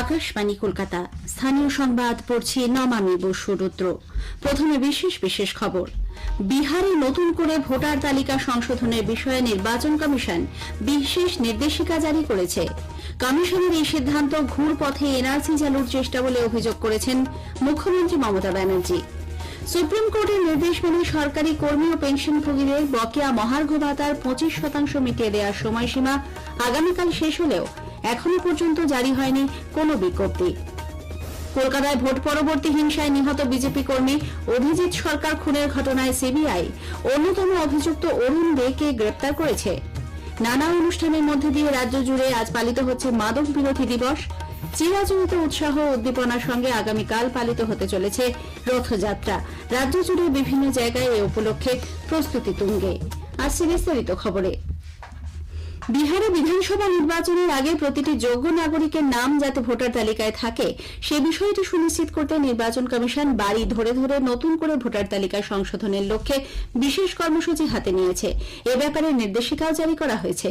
আকাশবাণী কলকাতা। স্থানীয় সংবাদ পড়ছি নমামি বসু রুদ্র। প্রথমে বিশেষ বিশেষ খবর। বিহারে নতুন করে ভোটার তালিকা সংশোধনের বিষয়ে নির্বাচন কমিশন বিশেষ নির্দেশিকা জারি করেছে। কমিশনের এই সিদ্ধান্ত ঘুর পথে এনআরসি চালুর চেষ্টা বলে অভিযোগ করেছেন মুখ্যমন্ত্রী মমতা ব্যানার্জী। সুপ্রিম কোর্টের নির্দেশ মেনে সরকারি কর্মী ও পেনশনভোগীদের বকেয়া মহার্ঘ ভাতার পঁচিশ শতাংশ মিটিয়ে দেওয়ার সময়সীমা আগামীকাল শেষ হলেও এখনও পর্যন্ত জারি হয়নি কোনো বিজ্ঞপ্তি। কলকাতায় ভোট পরবর্তী হিংসায় নিহত বিজেপি কর্মী অভিজিৎ সরকার খুনের ঘটনায় সিবিআই অন্যতম অভিযুক্ত অরুণ দেকে গ্রেপ্তার করেছে। নানা অনুষ্ঠানের মধ্যে দিয়ে রাজ্য জুড়ে আজ পালিত হচ্ছে মাদক বিরোধী দিবস। চিরাচরিত উৎসাহ উদ্দীপনার সঙ্গে আগামীকাল পালিত হতে চলেছে রথযাত্রা। রাজ্য জুড়ে বিভিন্ন জায়গায় এ উপলক্ষে প্রস্তুতি তুঙ্গে। আসছে বিস্তারিত খবরে। বিহারে বিধানসভা নির্বাচনের আগে প্রতিটি যোগ্য নাগরিকের নাম যাতে ভোটার তালিকায় থাকে, সে বিষয়টি সুনিশ্চিত করতে নির্বাচন কমিশন বাড়ি ধরে ধরে নতুন করে ভোটার তালিকা সংশোধনের লক্ষ্যে বিশেষ কর্মসূচি হাতে নিয়েছে। এ ব্যাপারে নির্দেশিকাও জারি করা হয়েছে।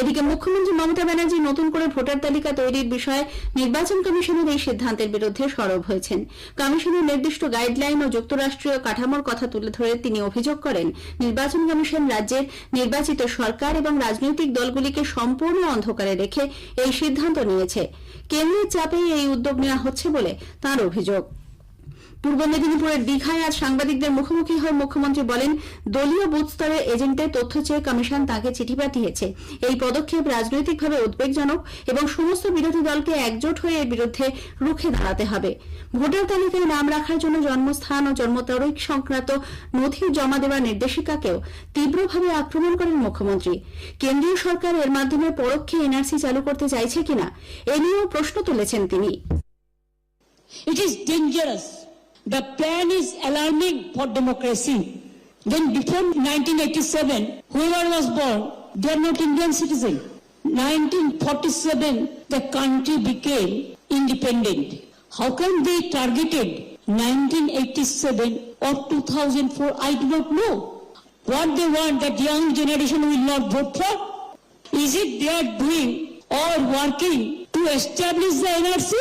এদিকে মুখ্যমন্ত্রী মমতা ব্যানার্জি নতুন করে ভোটার তালিকা তৈরির বিষয়ে নির্বাচন কমিশনের এই সিদ্ধান্তের বিরুদ্ধে সরব হয়েছেন। কমিশনের নির্দিষ্ট গাইডলাইন ও যুক্তরাষ্ট্রীয় কাঠামোর কথা তুলে ধরে তিনি অভিযোগ করেন, নির্বাচন কমিশন রাজ্যের নির্বাচিত সরকার এবং রাজনৈতিক দলগুলিকে সম্পূর্ণ অন্ধকারে রেখে এই সিদ্ধান্ত নিয়েছে। কেন্দ্রের চাপেই এই উদ্যোগ নেওয়া হচ্ছে বলে তার অভিযোগ। পূর্ব মেদিনীপুরের দীঘায় আজ সাংবাদিকদের মুখোমুখি হয়ে মুখ্যমন্ত্রী বলেন, দলীয় বুথ স্তরের এজেন্টদের তথ্য চেয়ে কমিশন তাকে চিঠি পাঠিয়েছে। এই পদক্ষেপ রাজনৈতিকভাবে উদ্বেগজনক এবং সমস্ত বিরোধী দলকে একজোট হয়ে এর বিরুদ্ধে রুখে দাঁড়াতে হবে। ভোটার তালিকায় নাম রাখার জন্য জন্মস্থান ও জন্ম তারিখ সংক্রান্ত নথি জমা দেওয়ার নির্দেশিকাকেও তীব্রভাবে আক্রমণ করেন মুখ্যমন্ত্রী। কেন্দ্রীয় সরকার এর মাধ্যমে পরোক্ষে এনআরসি চালু করতে চাইছে কিনা, এ নিয়েও প্রশ্ন তুলেছেন তিনি। It is dangerous. The plan is alarming for democracy. Then before 1987, whoever was born, they are not Indian citizen. 1947, the country became independent. How come they targeted 1987 or 2004? I do not know. What they want that young generation will not vote for? Is it they are doing or working to establish the NRC?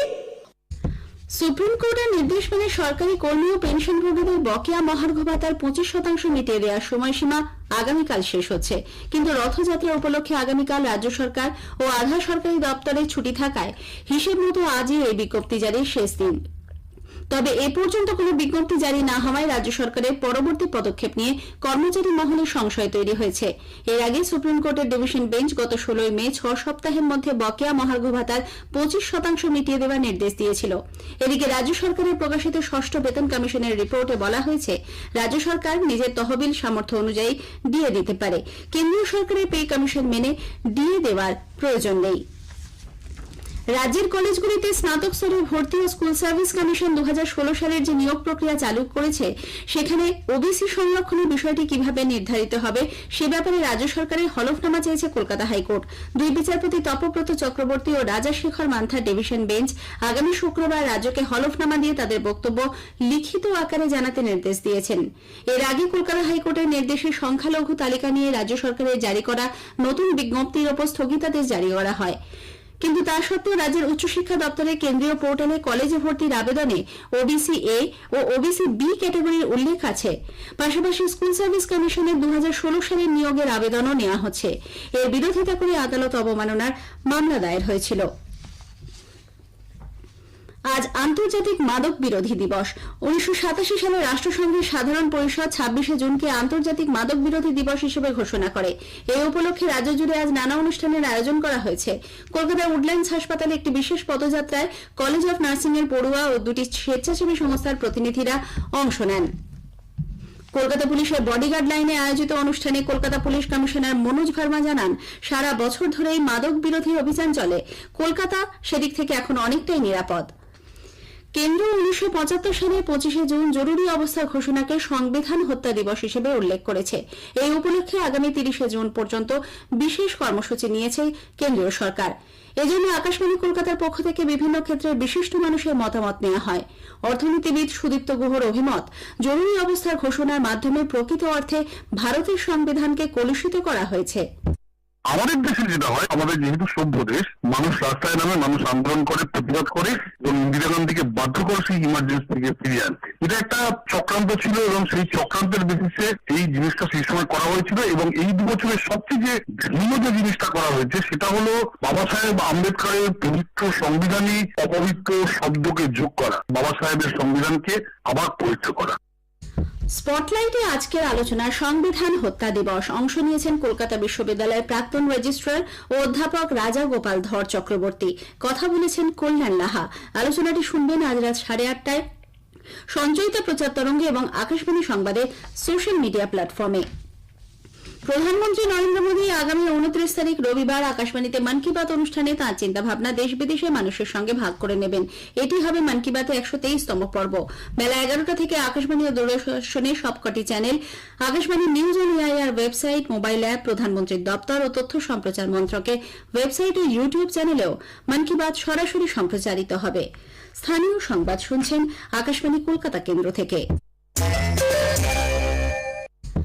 Supreme কোর্টের নির্দেশ মেনে সরকারি কর্মী ও পেনশনভোগীদের বকেয়া মহার্ঘ ভাতার পঁচিশ শতাংশ মিটিয়ে দেওয়ার সময়সীমা আগামীকাল শেষ হচ্ছে। কিন্তু রথযাত্রা উপলক্ষে আগামীকাল রাজ্য সরকার ও আধা সরকারি দপ্তরে ছুটি থাকায় হিসেব মতো আজই এই বিজ্ঞপ্তি জারির শেষ দিন। তবে এ পর্যন্ত কোনো বিজ্ঞপ্তি জারি না হওয়ায় রাজ্য সরকারের পরবর্তী পদক্ষেপ নিয়ে কর্মচারী মহলে সংশয় তৈরি হয়েছে। এর আগে সুপ্রিম কোর্টের ডিভিশন বেঞ্চ গত ষোলোই মে ছ সপ্তাহের মধ্যে বকেয়া মহার্ঘ ভাতার পঁচিশ শতাংশ মিটিয়ে দেওয়ার নির্দেশ দিয়েছিল। এদিকে রাজ্য সরকারের প্রকাশিত ষষ্ঠ বেতন কমিশনের রিপোর্টে বলা হয়েছে, রাজ্য সরকার নিজের তহবিল সামর্থ্য অনুযায়ী দিয়ে দিতে পারে। কেন্দ্রীয় সরকারের পে কমিশন মেনে দিয়ে দেওয়ার প্রয়োজন নেই। রাজ্যের কলেজগুলিতে স্নাতক স্তরে ভর্তি ও স্কুল সার্ভিস কমিশন দু হাজার ষোলো সালের যে নিয়োগ প্রক্রিয়া চালু করেছে, সেখানে ওবিসি সংরক্ষণের বিষয়টি কীভাবে নির্ধারিত হবে, সে ব্যাপারে রাজ্য সরকারের হলফনামা চেয়েছে কলকাতা হাইকোর্ট। দুই বিচারপতি তপব্রত চক্রবর্তী ও রাজা শেখর মান্থার ডিভিশন বেঞ্চ আগামী শুক্রবার রাজ্যকে হলফনামা দিয়ে তাদের বক্তব্য লিখিত আকারে জানাতে নির্দেশ দিয়েছেন। এর আগে কলকাতা হাইকোর্টের নির্দেশে সংখ্যালঘু তালিকা নিয়ে রাজ্য সরকারের জারি করা নতুন বিজ্ঞপ্তির ওপর স্থগিতাদেশ জারি করা হয়। কিন্তু তা সত্ত্বেও রাজ্যের উচ্চশিক্ষা দপ্তরের কেন্দ্রীয় পোর্টালে কলেজে ভর্তির আবেদনে ওবিসি এ ও ওবিসি বি ক্যাটাগরির উল্লেখ আছে। পাশাপাশি স্কুল সার্ভিস কমিশনের দু হাজার ষোলো সালের নিয়োগের আবেদনও নেওয়া হচ্ছে। এর বিরোধিতা করে আদালত অবমাননার মামলা দায়ের হয়েছিল। আজ আন্তর্জাতিক মাদক বিরোধী দিবস। উনিশশো সাতাশি সালে রাষ্ট্রসংঘের সাধারণ পরিষদ ছাব্বিশে জুনকে আন্তর্জাতিক মাদক বিরোধী দিবস হিসেবে ঘোষণা করে। এই উপলক্ষে রাজ্য জুড়ে আজ নানা অনুষ্ঠানের আয়োজন করা হয়েছে। কলকাতার উডল্যান্ডস হাসপাতালে একটি বিশেষ পদযাত্রায় কলেজ অফ নার্সিং এর পড়ুয়া ও দুটি স্বেচ্ছাসেবী সংস্থার প্রতিনিধিরা অংশ নেন। কলকাতা পুলিশের বডিগার্ড লাইনে আয়োজিত অনুষ্ঠানে কলকাতা পুলিশ কমিশনার মনোজ ভার্মা জানান, সারা বছর ধরেই মাদক বিরোধী অভিযান চলে। কলকাতা সেদিক থেকে এখন অনেকটাই নিরাপদ। কেন্দ্র উনিশশো পঁচাত্তর সালে পঁচিশে জুন জরুরি অবস্থা ঘোষণাকে সংবিধান হত্যা দিবস হিসেবে উল্লেখ করেছে। এই উপলক্ষে আগামী তিরিশে জুন পর্যন্ত বিশেষ কর্মসূচি নিয়েছে কেন্দ্রীয় সরকার। এজন্য আকাশবাণী কলকাতার পক্ষ থেকে বিভিন্ন ক্ষেত্রের বিশিষ্ট মানুষের মতামত নেওয়া হয়। অর্থনীতিবিদ সুদীপ্ত গুহর অভিমত, জরুরি অবস্থার ঘোষণার মাধ্যমে প্রকৃত অর্থে ভারতের সংবিধানকে কলুষিত করা হয়েছে। আমাদের দেশে যেটা হয়, আমাদের যেহেতু সভ্য দেশ, মানুষ রাস্তায় নামে, মানুষ আন্দোলন করে, প্রতিবাদ করে এবং ইন্দিরা গান্ধীকে বাধ্য করে সেই ইমার্জেন্সি থেকে ফিরিয়ে আনতে এটা একটা চক্রান্ত ছিল এবং সেই চক্রান্তের বেসিসে এই জিনিসটা সেই সময় করা হয়েছিল এবং এই দু বছরের সবচেয়ে যে যে জিনিসটা করা হয়েছে সেটা হলো বাবা সাহেব আম্বেদকরের পবিত্র সংবিধানই অপবিত্র শব্দকে যোগ করা। বাবা সাহেবের সংবিধানকে আবার পবিত্র করা। স্পটলাইটে আজকের আলোচনা সংবিধান হত্যা দিবস অংশ নিয়েছেন কলকাতা বিশ্ববিদ্যালয়ের প্রাক্তন রেজিস্ট্রার ও অধ্যাপক রাজা গোপাল ধর চক্রবর্তী। কথা বলেছেন কল্যাণ লাহা। আলোচনাটি শুনবেন আজ রাত সাড়ে আটটায়। সঞ্চয়িতা প্রচার তরঙ্গে এবং আকাশবাণী সংবাদে সোশ্যাল মিডিয়া প্ল্যাটফর্মে। প্রধানমন্ত্রী নরেন্দ্র মোদী আগামী উনত্রিশ তারিখ রবিবার আকাশবাণীতে মন কি বাত অনুষ্ঠানে তাঁর চিন্তাভাবনা দেশ বিদেশের মানুষের সঙ্গে ভাগ করে নেবেন। এটি হবে মন কি বাতে একশো তেইশতম পর্ব। বেলা এগারোটা থেকে আকাশবাণী ও দূরদর্শনের সবকটি channel, Akashvani news on AIR website, mobile app, প্রধানমন্ত্রীর দপ্তর ও তথ্য সম্প্রচার মন্ত্রকের ওয়েবসাইট ও ইউটিউব চ্যানেলেও মন কি বাত সরাসরি সম্প্রচারিত হবে। স্থানীয় সংবাদ শুনছেন আকাশবাণী কলকাতা কেন্দ্র থেকে।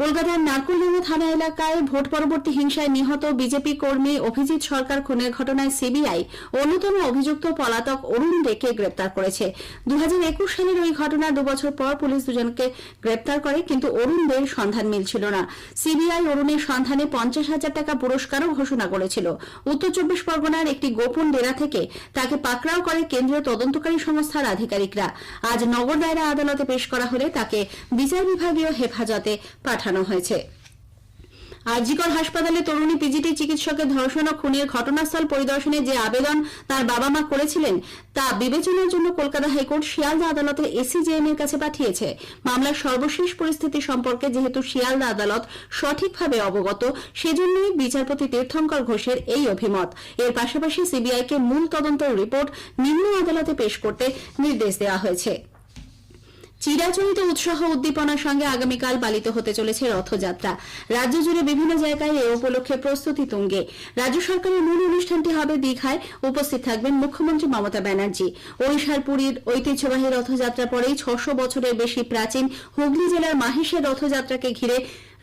কলকাতার নারকলডাঙ্গা থানা এলাকায় ভোট পরবর্তী হিংসায় নিহত বিজেপি কর্মী অভিজিৎ সরকার খুনের ঘটনায় সিবিআই অন্যতম অভিযুক্ত পলাতক অরুণ দেকে গ্রেপ্তার করেছে। দু হাজার একুশ সালের ওই ঘটনার দুবছর পর পুলিশ দুজনকে গ্রেপ্তার করে, কিন্তু অরুণ দের সন্ধান মিলছিল না। সিবিআই অরুণের সন্ধানে পঞ্চাশ হাজার টাকা পুরস্কারও ঘোষণা করেছিল। উত্তর চব্বিশ পরগনার একটি গোপন ডেরা থেকে তাকে পাকড়াও করে কেন্দ্রীয় তদন্তকারী সংস্থার আধিকারিকরা। আজ নগর দায়রা আদালতে পেশ করা হলে তাকে বিচার বিভাগীয় হেফাজতে পাঠানো হয়েছে। আরজিকর হাসপাতালে তরুণী পিজিটি চিকিৎসকের ধর্ষণ ও খুনের ঘটনাস্থল পরিদর্শনে যে আবেদন তার বাবা মা করেছিলেন, তা বিবেচনার জন্য কলকাতা হাইকোর্ট শিয়ালদা আদালতে এসিজেএম এর কাছে পাঠিয়েছে। মামলার সর্বশেষ পরিস্থিতি সম্পর্কে যেহেতু শিয়ালদা আদালত সঠিকভাবে অবগত, সেজন্যই বিচারপতি তীর্থঙ্কর ঘোষের এই অভিমত। এর পাশাপাশি সিবিআইকে মূল তদন্ত রিপোর্ট নিম্ন আদালতে পেশ করতে নির্দেশ দেওয়া হয়েছে। চিরাচরিত উৎসাহ উদ্দীপনার সঙ্গে আগামীকাল পালিত হতে চলেছে রথযাত্রা। রাজ্য জুড়ে বিভিন্ন জায়গায় এ উপলক্ষে প্রস্তুতি তুঙ্গে। রাজ্য সরকারের মূল অনুষ্ঠানটি হবে দীঘায়। উপস্থিত থাকবেন মুখ্যমন্ত্রী মমতা ব্যানার্জি। ওড়িশার পুরীর ঐতিহ্যবাহী রথযাত্রা পরেই ছশো বছরের বেশি প্রাচীন হুগলি জেলার মাহেশের রথযাত্রাকে ঘিরে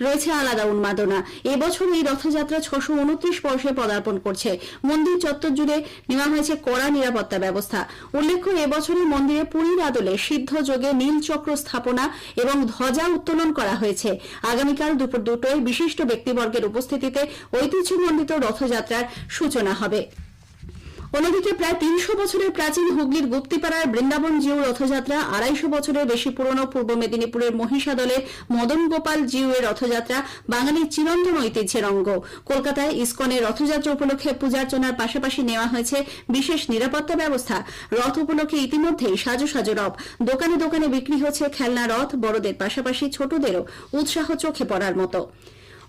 রয়েছে আলাদা উন্মাদনা। এবছর এই রথযাত্রা ছশো উনত্রিশ বর্ষে পদার্পণ করছে। মন্দির চত্বর জুড়ে নেওয়া হয়েছে কড়া নিরাপত্তা ব্যবস্থা। উল্লেখ্য এবছরের মন্দিরে পুরীর আদলে সিদ্ধ যোগে নীল চক্র স্থাপনা এবং ধ্বজা উত্তোলন করা হয়েছে। আগামীকাল দুপুর দুটোয় বিশিষ্ট ব্যক্তিবর্গের উপস্থিতিতে ঐতিহ্যমণ্ডিত রথযাত্রার সূচনা হবে। অন্যদিকে প্রায় তিনশো বছরের প্রাচীন হুগলির গুপ্তিপাড়ার বৃন্দাবন জিউ রথযাত্রা, আড়াইশো বছরের বেশি পুরনো পূর্ব মেদিনীপুরের মহিষাদলে মদন গোপাল জিউ এর রথযাত্রা বাঙালির চিরন্তন ঐতিহ্যের অঙ্গ। কলকাতায় ইসকনের রথযাত্রা উপলক্ষে পূজার্চনার পাশাপাশি নেওয়া হয়েছে বিশেষ নিরাপত্তা ব্যবস্থা। রথ উপলক্ষে ইতিমধ্যেই সাজো সাজো রব। দোকানে দোকানে বিক্রি হচ্ছে খেলনা রথ, বড়দের পাশাপাশি ছোটদেরও উৎসাহ চোখে পড়ার মতো।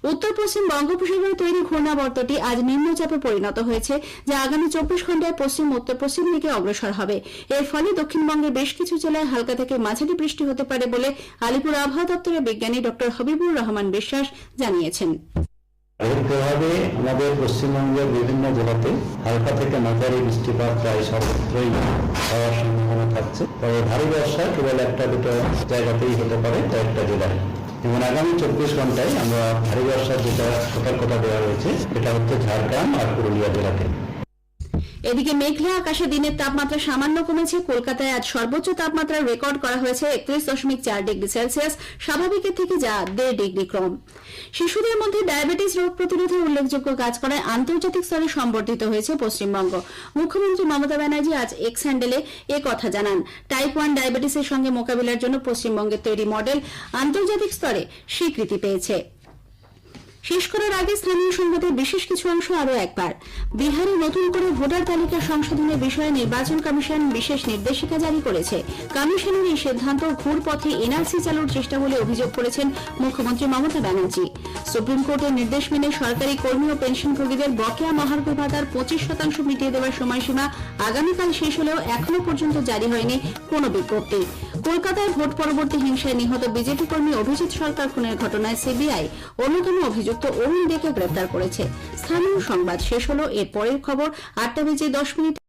উত্তর পশ্চিম বঙ্গোপসাগরে তৈরি ঘূর্ণাবর্তটি আজ নিম্নচাপে পরিণত হয়েছে, যা আগামী চব্বিশ ঘন্টায় পশ্চিম, উত্তর পশ্চিম দিকে অগ্রসর হবে। এর ফলে দক্ষিণবঙ্গের বেশ কিছু জেলায় হালকা থেকে মাঝারি বৃষ্টি হতে পারে বলে আলিপুর আবহাওয়া দপ্তরের বিজ্ঞানী ডক্টর হবিবুর রহমান বিশ্বাস জানিয়েছেন। এর প্রভাবে আমাদের পশ্চিমবঙ্গের বিভিন্ন জেলাতে হালকা থেকে মাঝারি বৃষ্টিপাত প্রায় সর্বত্রই হওয়ার সম্ভাবনা থাকছে। তবে ভারী বর্ষা কেবল একটা দুটো জায়গাতেই হতে পারে, কয়েকটা জেলায়। যেমন আগামী চব্বিশ ঘন্টায় আমরা ভারী বর্ষার যেটা সতর্কতা দেওয়া রয়েছে সেটা হচ্ছে ঝাড়গ্রাম আর পুরুলিয়া জেলাতে। এদিকে মেঘলা আকাশে দিনের তাপমাত্রা সামান্য কমেছে। কলকাতায় আজ সর্বোচ্চ তাপমাত্রা রেকর্ড করা হয়েছে একত্রিশ দশমিক চার ডিগ্রি সেলসিয়াস। স্বাভাবিকের থেকে যা দেড় ডিগ্রি কম শিশুদের মধ্যে ডায়াবেটিস রোগ প্রতিরোধে উল্লেখযোগ্য কাজ করায় আন্তর্জাতিক স্তরে সম্বর্ধিত হয়েছে পশ্চিমবঙ্গ। মুখ্যমন্ত্রী মমতা ব্যানার্জি আজ এক্স হ্যান্ডেলে কথা জানান। টাইপ ওয়ান ডায়াবেটিসের সঙ্গে মোকাবিলার জন্য পশ্চিমবঙ্গের তৈরি মডেল আন্তর্জাতিক স্তরে স্বীকৃতি পেয়েছে। শেষ করার আগে স্থানীয় সংবাদের বিশেষ কিছু অংশ আরও একবার। বিহারে নতুন করে ভোটার তালিকা সংশোধনের বিষয়ে নির্বাচন কমিশন বিশেষ নির্দেশিকা জারি করেছে। কমিশনের এই সিদ্ধান্ত ঘুরপথে এনআরসি চালুর চেষ্টা বলে অভিযোগ করেছেন মুখ্যমন্ত্রী মমতা ব্যানার্জি। সুপ্রিম কোর্টের নির্দেশ মেনে সরকারি কর্মী ও পেনশনভোগীদের বকেয়া মহার্ঘ ভাতার পঁচিশ শতাংশ মিটিয়ে দেওয়ার সময়সীমা আগামীকাল শেষ হলেও এখনও পর্যন্ত জারি হয়নি কোনো বিজ্ঞপ্তি। কলকাতায় ভোট পরবর্তী হিংসায় নিহত বিজেপি কর্মী অভিজিৎ সরকার খুনের ঘটনায় সিবিআই অন্যতম অভিযুক্ত অরুণ দেকে গ্রেপ্তার করেছে। স্থানীয় সংবাদ শেষ হলো এর পরের খবর আটটা বেজে দশ মিনিট।